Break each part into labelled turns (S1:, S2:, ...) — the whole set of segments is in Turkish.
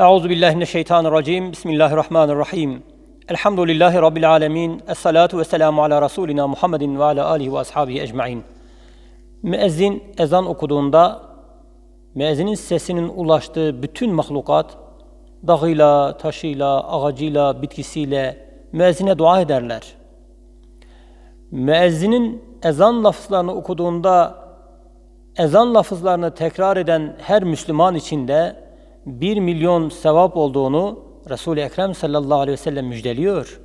S1: Euzu billahi mineşşeytanirracim. Bismillahirrahmanirrahim. Elhamdülillahi rabbil alamin. Essalatu vesselamu ala rasulina Muhammedin ve ala alihi ve ashabihi ecmaîn. Müezzin ezan okuduğunda müezzinin sesinin ulaştığı bütün mahlukat dağıyla, taşıyla, ağacıyla, bitkisiyle müezzine dua ederler. Müezzinin ezan lafızlarını okuduğunda ezan lafızlarını tekrar eden her Müslüman içinde 1 milyon sevap olduğunu Resul-i Ekrem sallallahu aleyhi ve sellem müjdeliyor.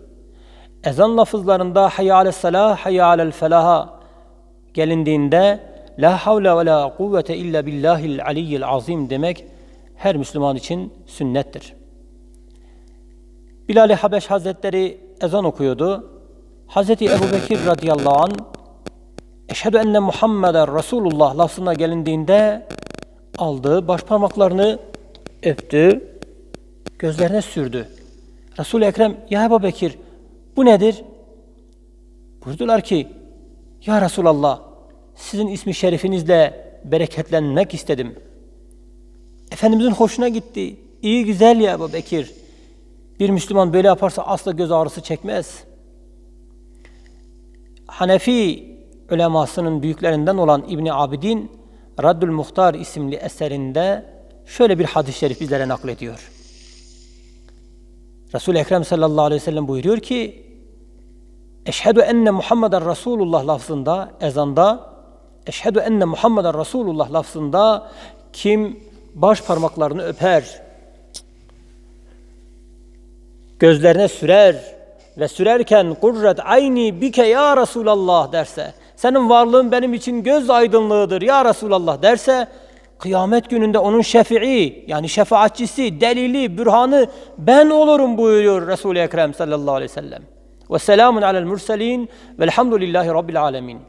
S1: Ezan lafızlarında hayya alel salah, hayya alel felaha gelindiğinde la havle ve la kuvvete illa billahil aliyyil azim demek her Müslüman için sünnettir. Bilal-i Habeş Hazretleri ezan okuyordu. Hazreti Ebu Bekir radıyallahu an Eşhedü enne Muhammeden Resulullah lafzına gelindiğinde aldı, baş parmaklarını öptü, gözlerine sürdü. Resul-i Ekrem, ya Ebu Bekir bu nedir? Buyurdular ki, ya Resulallah sizin ismi şerifinizle bereketlenmek istedim. Efendimizin hoşuna gitti. İyi güzel ya Ebu Bekir. Bir Müslüman böyle yaparsa asla göz ağrısı çekmez. Hanefi ulemasının büyüklerinden olan İbni Abidin Raddül Muhtar isimli eserinde şöyle bir hadis-i şerif bizlere naklediyor. Resul-i Ekrem sallallahu aleyhi ve sellem buyuruyor ki Eşhedü enne Muhammeden Resulullah lafzında ezanda Eşhedü enne Muhammeden Resulullah lafzında kim baş parmaklarını öper gözlerine sürer ve sürerken kurret ayni bike ya Resulallah derse senin varlığın benim için göz aydınlığıdır ya Resulallah derse kıyamet gününde onun şefii yani şefaatçisi, delili, bürhanı ben olurum buyuruyor Resul-i Ekrem sallallahu aleyhi ve sellem. Ve selamun alel murselin velhamdülillahi rabbil alemin.